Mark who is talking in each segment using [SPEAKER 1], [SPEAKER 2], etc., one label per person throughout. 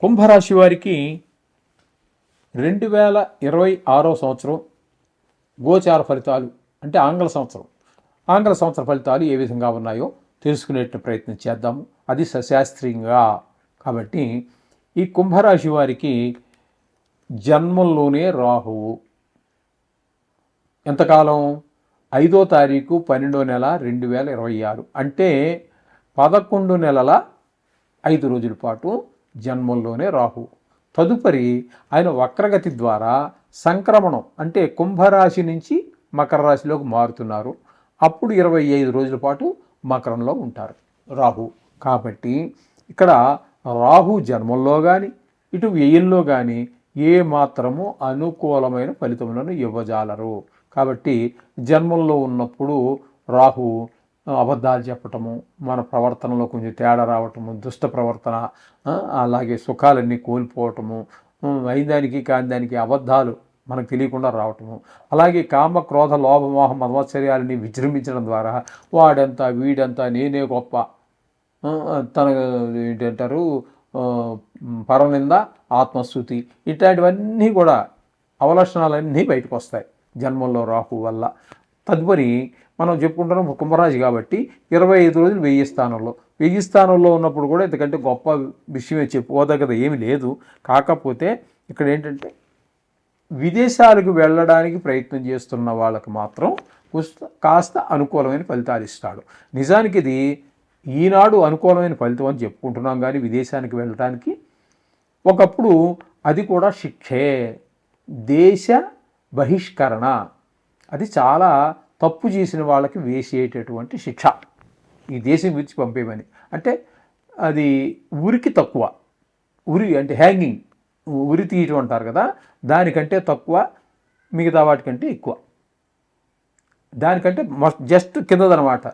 [SPEAKER 1] కుంభరాశి వారికి రెండు వేల ఇరవై ఆరో సంవత్సరం గోచార ఫలితాలు అంటే ఆంగ్ల సంవత్సరం. ఆంగ్ల సంవత్సర ఫలితాలు ఏ విధంగా ఉన్నాయో తెలుసుకునే ప్రయత్నం చేద్దాము. అది సశాస్త్రీయంగా. కాబట్టి ఈ కుంభరాశి వారికి జన్మంలోనే రాహువు. ఎంతకాలం? ఐదో తారీఖు పన్నెండో నెల రెండు వేల ఇరవై ఆరు. అంటే పదకొండు నెలల ఐదు రోజుల పాటు జన్మంలోనే రాహు. తదుపరి ఆయన వక్రగతి ద్వారా సంక్రమణం అంటే కుంభరాశి నుంచి మకర రాశిలోకి మారుతున్నారు. అప్పుడు ఇరవై ఐదు రోజుల పాటు మకరంలో ఉంటారు రాహు. కాబట్టి ఇక్కడ రాహు జన్మంలో కానీ ఇటు వ్యయంలో కానీ ఏ మాత్రము అనుకూలమైన ఫలితములను ఇవ్వజాలరు. కాబట్టి జన్మంలో ఉన్నప్పుడు రాహు అబద్ధాలు చెప్పటము మన ప్రవర్తనలో కొంచెం తేడా రావటము దుష్ట ప్రవర్తన అలాగే సుఖాలన్నీ కోల్పోవటము ఉమ్, అయిదానికి కాని దానికి అబద్ధాలు మనకు తెలియకుండా రావటము. అలాగే కామ క్రోధ లోభమోహ మదమత్సర్యాలని విజృంభించడం ద్వారా వాడంతా వీడంతా నేనే గొప్ప. తన ఏంటంటారు పరనింద ఆత్మస్థుతి ఇట్లాంటివన్నీ కూడా అవలక్షణాలన్నీ బయటకు వస్తాయి జన్మంలో రాహు వల్ల. తదుపరి మనం చెప్పుకుంటున్నాం కుంభరాజు కాబట్టి ఇరవై ఐదు రోజులు వెయ్యి స్థానంలో. వెయ్యి స్థానంలో ఉన్నప్పుడు కూడా ఎందుకంటే గొప్ప విషయమే చెప్పుకోదగ్గది ఏమి లేదు. కాకపోతే ఇక్కడ ఏంటంటే విదేశాలకు వెళ్ళడానికి ప్రయత్నం చేస్తున్న వాళ్ళకు మాత్రం కాస్త అనుకూలమైన ఫలితాలు ఇస్తాడు. నిజానికి ఇది ఈనాడు అనుకూలమైన ఫలితం అని చెప్పుకుంటున్నాం కానీ విదేశానికి వెళ్ళడానికి ఒకప్పుడు అది కూడా శిక్షే. దేశ బహిష్కరణ. అది చాలా తప్పు చేసిన వాళ్ళకి వేసేటటువంటి శిక్ష. ఈ దేశం విడిచి పంపేమని అంటే అది ఉరికి తక్కువ. ఉరి అంటే హ్యాంగింగ్ ఉరి తీయటం అంటారు కదా దానికంటే తక్కువ మిగతా వాటికంటే ఎక్కువ. దానికంటే జస్ట్ కిందదనమాట.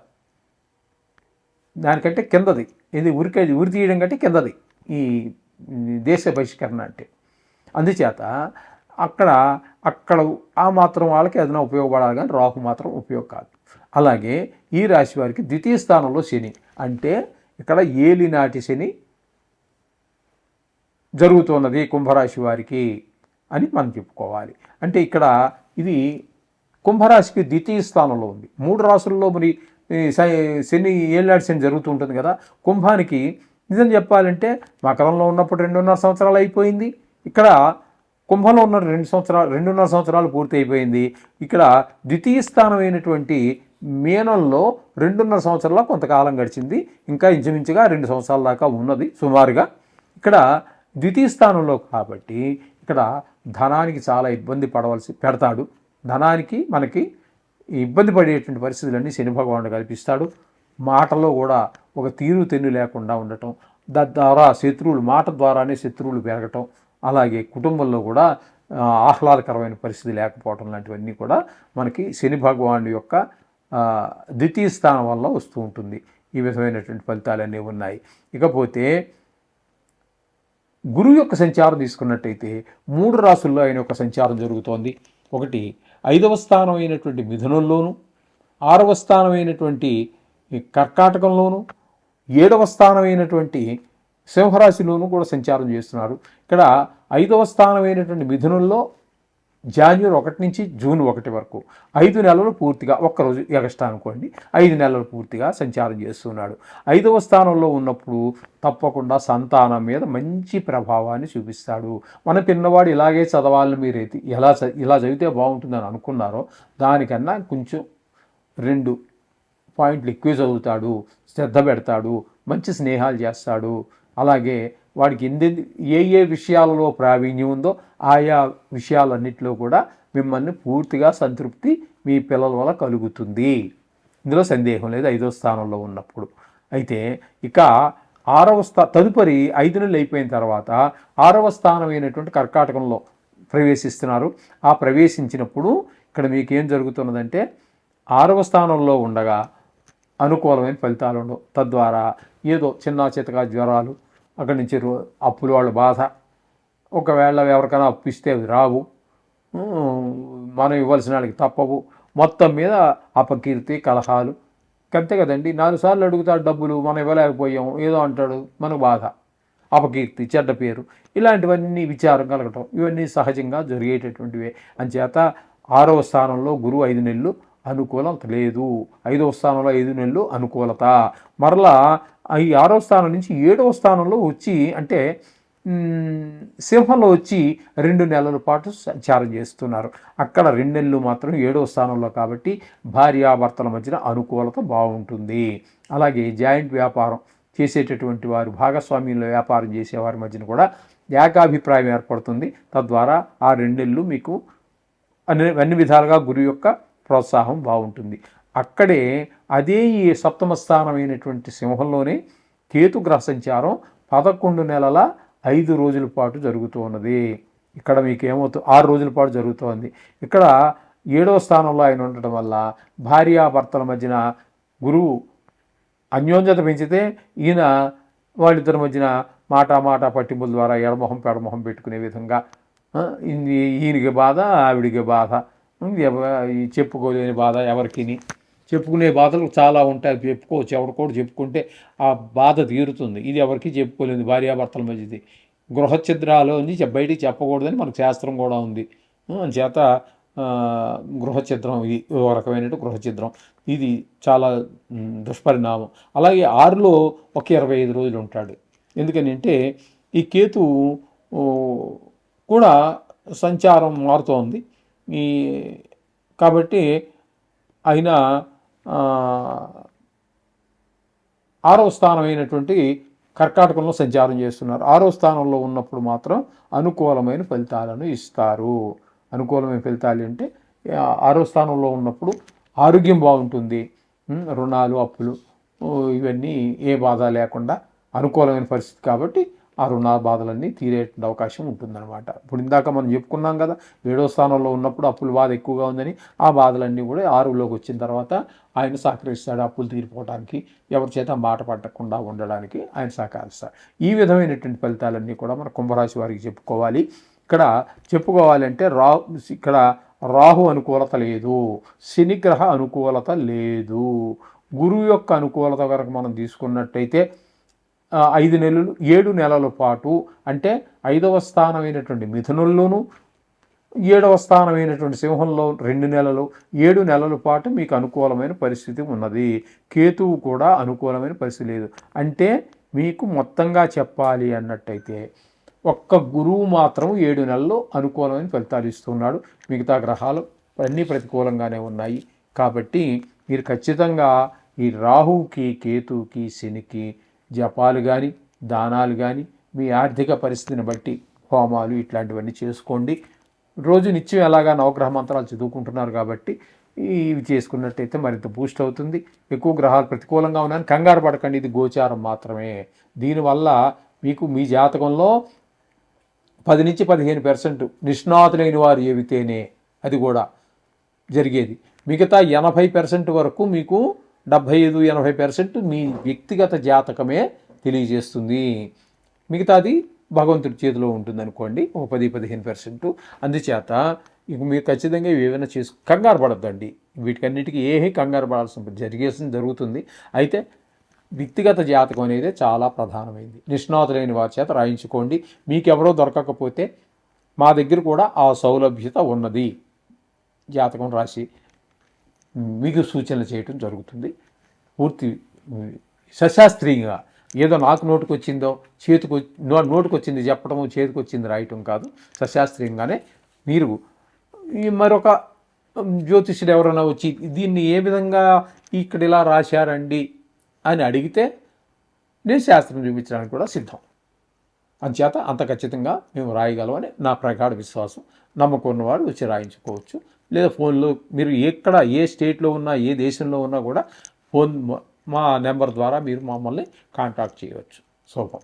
[SPEAKER 1] దానికంటే కిందది. ఇది ఉరికి ఉరి తీయడం కంటే కిందది ఈ దేశ బహిష్కరణ అంటే. అందుచేత అక్కడ అక్కడ ఆ మాత్రం వాళ్ళకి ఏదైనా ఉపయోగపడాలి కానీ రాహు మాత్రం ఉపయోగం కాదు. అలాగే ఈ రాశి వారికి ద్వితీయ స్థానంలో శని. అంటే ఇక్కడ ఏలినాటి శని జరుగుతున్నది కుంభరాశి వారికి అని మనం చెప్పుకోవాలి. అంటే ఇక్కడ ఇది కుంభరాశికి ద్వితీయ స్థానంలో ఉంది. మూడు రాసుల్లో మరి శని ఏళ్ళాటి శని జరుగుతూ ఉంటుంది కదా. కుంభానికి నిజం చెప్పాలంటే మకరంలో ఉన్నప్పుడు రెండున్నర సంవత్సరాలు అయిపోయింది. ఇక్కడ కుంభంలో ఉన్న రెండు సంవత్సరాలు రెండున్నర సంవత్సరాలు పూర్తి అయిపోయింది ఇక్కడ ద్వితీయ స్థానం అయినటువంటి మీనంలో రెండున్నర సంవత్సరాల కొంతకాలం గడిచింది. ఇంకా ఇంచుమించుగా రెండు సంవత్సరాల దాకా ఉన్నది సుమారుగా. ఇక్కడ ద్వితీయ స్థానంలో కాబట్టి ఇక్కడ ధనానికి చాలా ఇబ్బంది పడవలసి పెడతాడు. ధనానికి మనకి ఇబ్బంది పడేటువంటి పరిస్థితులన్నీ శని భగవానుడు కల్పిస్తాడు. మాటలో కూడా ఒక తీరు తెన్ను లేకుండా ఉండటం తద్వారా శత్రువులు మాట ద్వారానే శత్రువులు పెరగటం అలాగే కుటుంబంలో కూడా ఆహ్లాదకరమైన పరిస్థితి లేకపోవటం లాంటివన్నీ కూడా మనకి శని భగవానుడి యొక్క ద్వితీయ స్థానం వల్ల వస్తూ ఉంటుంది. ఈ విధమైనటువంటి ఫలితాలన్నీ ఉన్నాయి. ఇకపోతే గురువు యొక్క సంచారం తీసుకున్నట్టయితే మూడు రాసుల్లో ఆయన యొక్క సంచారం జరుగుతోంది. ఒకటి ఐదవ స్థానం అయినటువంటి మిథునంలోను ఆరవ స్థానం అయినటువంటి కర్కాటకంలోను ఏడవ స్థానం అయినటువంటి సింహరాశిలోనూ కూడా సంచారం చేస్తున్నారు. ఇక్కడ ఐదవ స్థానం అయినటువంటి మిథునంలో జాన్యువరి ఒకటి నుంచి జూన్ ఒకటి వరకు ఐదు నెలలు పూర్తిగా ఒక్కరోజు ఎగస్ట్రా అనుకోండి ఐదు నెలలు పూర్తిగా సంచారం చేస్తున్నాడు. ఐదవ స్థానంలో ఉన్నప్పుడు తప్పకుండా సంతానం మీద మంచి ప్రభావాన్ని చూపిస్తాడు. మన పిన్నవాడు ఇలాగే చదవాలని మీరైతే ఎలా ఇలా చదివితే బాగుంటుందని అనుకున్నారో దానికన్నా కొంచెం రెండు పాయింట్లు ఎక్కువ చదువుతాడు శ్రద్ధ పెడతాడు మంచి స్నేహాలు చేస్తాడు. అలాగే వాడికి ఎందు ఏ ఏ విషయాలలో ప్రావీణ్యం ఉందో ఆయా విషయాలన్నింటిలో కూడా మిమ్మల్ని పూర్తిగా సంతృప్తి మీ పిల్లల వల్ల కలుగుతుంది. ఇందులో సందేహం లేదు ఐదో స్థానంలో ఉన్నప్పుడు. అయితే ఇక ఆరవ స్థా తదుపరి ఐదు నెలలు అయిపోయిన తర్వాత ఆరవ స్థానం అయినటువంటి కర్కాటకంలో ప్రవేశిస్తున్నారు. ఆ ప్రవేశించినప్పుడు ఇక్కడ మీకు ఏం జరుగుతున్నదంటే ఆరవ స్థానంలో ఉండగా అనుకూలమైన ఫలితాలు ఉండవు. తద్వారా ఏదో చిన్న చితక జ్వరాలు అక్కడి నుంచి రో- అప్పుల వాళ్ళ బాధ. ఒకవేళ ఎవరికైనా అప్పు ఇస్తే అవి రావు. మనం ఇవ్వాల్సిన వాళ్ళకి తప్పవు. మొత్తం మీద అపకీర్తి కలహాలు. అంతే కదండి. నాలుగు సార్లు అడుగుతాడు డబ్బులు మనం ఇవ్వలేకపోయాం ఏదో అంటాడు మనకు బాధ. అపకీర్తి చెడ్డ పేరు. ఇలాంటివన్నీ విచారం కలగటం ఇవన్నీ సహజంగా జరిగేటటువంటివే. అంచేత ఆరవ స్థానంలో గురువు ఐదు నెలలు అనుకూలత లేదు. ఐదవ స్థానంలో ఐదు నెలలు అనుకూలత. మరలా ఈ ఆరో స్థానం నుంచి ఏడవ స్థానంలో వచ్చి అంటే సింహంలో వచ్చి రెండు నెలల పాటు సంచారం చేస్తున్నారు. అక్కడ రెండు నెలలు మాత్రం ఏడవ స్థానంలో కాబట్టి భార్యాభర్తల మధ్యన అనుకూలత బాగుంటుంది. అలాగే జాయింట్ వ్యాపారం చేసేటటువంటి వారు భాగస్వామ్యంలో వ్యాపారం చేసేవారి మధ్యన కూడా ఏకాభిప్రాయం ఏర్పడుతుంది. తద్వారా ఆ రెండు నెలలు మీకు అన్ని అన్ని విధాలుగా గురు యొక్క ప్రోత్సాహం బాగుంటుంది. అక్కడే అదే ఈ సప్తమ స్థానమైనటువంటి సింహంలోనే కేతు గ్రహ సంచారం పదకొండు నెలల ఐదు రోజుల పాటు జరుగుతూ ఉన్నది. ఇక్కడ మీకు ఏమవుతుంది ఆరు రోజుల పాటు జరుగుతోంది. ఇక్కడ ఏడవ స్థానంలో ఆయన ఉండటం వల్ల భార్యాభర్తల మధ్యన గురువు అన్యోన్యత పెంచితే ఈయన వాళ్ళిద్దరి మధ్యన మాట మాట పట్టింపుల ద్వారా ఎడమొహం పెడమొహం పెట్టుకునే విధంగా ఈయనకి బాధ ఆవిడికి బాధ. చెప్పుకోలేని బాధ ఎవరికిని. చెప్పుకునే బాధలు చాలా ఉంటాయి. చెప్పుకోవచ్చు. ఎవరికోడు చెప్పుకుంటే ఆ బాధ తీరుతుంది. ఇది ఎవరికి చెప్పుకోలేదు భార్యాభర్తల మధ్యది. గృహఛిద్రాలు నుంచి బయటికి చెప్పకూడదని మనకు శాస్త్రం కూడా ఉంది. ఆ, చేత గృహఛిద్రం ఇది. ఒక రకమైన గృహఛిద్రం. ఇది చాలా దుష్పరిణామం. అలాగే ఆరులో ఒక ఇరవై ఐదు రోజులు ఉంటాడు. ఎందుకని అంటే ఈ కేతు కూడా సంచారం మారుతోంది. ఈ కాబట్టి ఆయన ఆరవ స్థానమైనటువంటి కర్కాటకంలో సంచారం చేస్తున్నారు. ఆరో స్థానంలో ఉన్నప్పుడు మాత్రం అనుకూలమైన ఫలితాలను ఇస్తారు. అనుకూలమైన ఫలితాలు అంటే ఆరో స్థానంలో ఉన్నప్పుడు ఆరోగ్యం బాగుంటుంది. రుణాలు అప్పులు ఇవన్నీ ఏ బాధ లేకుండా అనుకూలమైన పరిస్థితి కాబట్టి ఆ రుణ బాధలన్నీ తీరే అవకాశం ఉంటుందన్నమాట. ఇప్పుడు ఇందాక మనం చెప్పుకున్నాం కదా ఏడో స్థానంలో ఉన్నప్పుడు అప్పుల బాధ ఎక్కువగా ఉందని ఆ బాధలన్నీ కూడా ఆరులోకి వచ్చిన తర్వాత ఆయన సహకరిస్తాడు అప్పులు తీరిపోవడానికి ఎవరి చేత మాట పట్టకుండా ఉండడానికి ఆయన సహకరిస్తాడు. ఈ విధమైనటువంటి ఫలితాలన్నీ కూడా మన కుంభరాశి వారికి చెప్పుకోవాలి. ఇక్కడ చెప్పుకోవాలంటే రా ఇక్కడ రాహు అనుకూలత లేదు శనిగ్రహ అనుకూలత లేదు. గురువు యొక్క అనుకూలత కనుక మనం తీసుకున్నట్టయితే ఐదు నెలలు ఏడు నెలల పాటు అంటే ఐదవ స్థానమైనటువంటి మిథునుల్లోనూ ఏడవ స్థానమైనటువంటి సింహంలో రెండు నెలలు ఏడు నెలల పాటు మీకు అనుకూలమైన పరిస్థితి ఉన్నది. కేతువు కూడా అనుకూలమైన పరిస్థితి లేదు. అంటే మీకు మొత్తంగా చెప్పాలి అన్నట్టయితే ఒక్క గురువు మాత్రం ఏడు నెలలు అనుకూలమైన ఫలితాలు ఇస్తున్నాడు. మిగతా గ్రహాలు అన్నీ ప్రతికూలంగానే ఉన్నాయి. కాబట్టి మీరు ఖచ్చితంగా ఈ రాహువుకి కేతువుకి శనికి జపాలు కానీ దానాలు కానీ మీ ఆర్థిక పరిస్థితిని బట్టి హోమాలు ఇట్లాంటివన్నీ చేసుకోండి. రోజు నిత్యం ఎలాగా నవగ్రహ మంత్రాలు చదువుకుంటున్నారు కాబట్టి ఇవి చేసుకున్నట్టయితే మరింత బూస్ట్ అవుతుంది. ఎక్కువ గ్రహాలు ప్రతికూలంగా ఉన్నాయని కంగారు పడకండి. ఇది గోచారం మాత్రమే. దీనివల్ల మీకు మీ జాతకంలో పది నుంచి పదిహేను పర్సెంట్ నిష్ణాతులైన వారు ఏవితేనే అది కూడా జరిగేది. మిగతా ఎనభై పర్సెంట్ వరకు మీకు డెబ్భై ఐదు ఎనభై పర్సెంట్ మీ వ్యక్తిగత జాతకమే తెలియజేస్తుంది. మిగతాది భగవంతుడి చేతిలో ఉంటుంది అనుకోండి ఒక పది పదిహేను పర్సెంట్. అందుచేత ఇక మీరు ఖచ్చితంగా ఇవి ఏమైనా చేసు కంగారు పడద్దండి. వీటికన్నిటికీ ఏమీ కంగారు పడాల్సిన జరిగేసింది జరుగుతుంది. అయితే వ్యక్తిగత జాతకం అనేది చాలా ప్రధానమైంది. నిష్ణాతులైన వారి చేత రాయించుకోండి. మీకెవరో దొరకకపోతే మా దగ్గర కూడా ఆ సౌలభ్యత ఉన్నది. జాతకం రాసి మీకు సూచనలు చేయటం జరుగుతుంది. పూర్తి సశాస్త్రీయంగా ఏదో నాకు నోటుకు వచ్చిందో చేతికి వచ్చి- నోటుకు వచ్చింది చెప్పడము చేతికి వచ్చింది రాయటం కాదు. సశాస్త్రీయంగానే మీరు ఈ మరొక జ్యోతిష్యుడు ఎవరైనా వచ్చి దీన్ని ఏ విధంగా ఇక్కడ ఇలా రాశారండి అని అడిగితే నేను శాస్త్రం చూపించడానికి కూడా సిద్ధం. అంచేత అంత ఖచ్చితంగా మేము రాయగలమని నా ప్రగాఢ విశ్వాసం. నమ్మకం వారు వచ్చి రాయించుకోవచ్చు. లేదా ఫోన్లో మీరు ఎక్కడ ఏ స్టేట్లో ఉన్నా ఏ దేశంలో ఉన్నా కూడా ఫోన్ మా నెంబర్ ద్వారా మీరు మమ్మల్ని కాంటాక్ట్ చేయవచ్చు. శుభం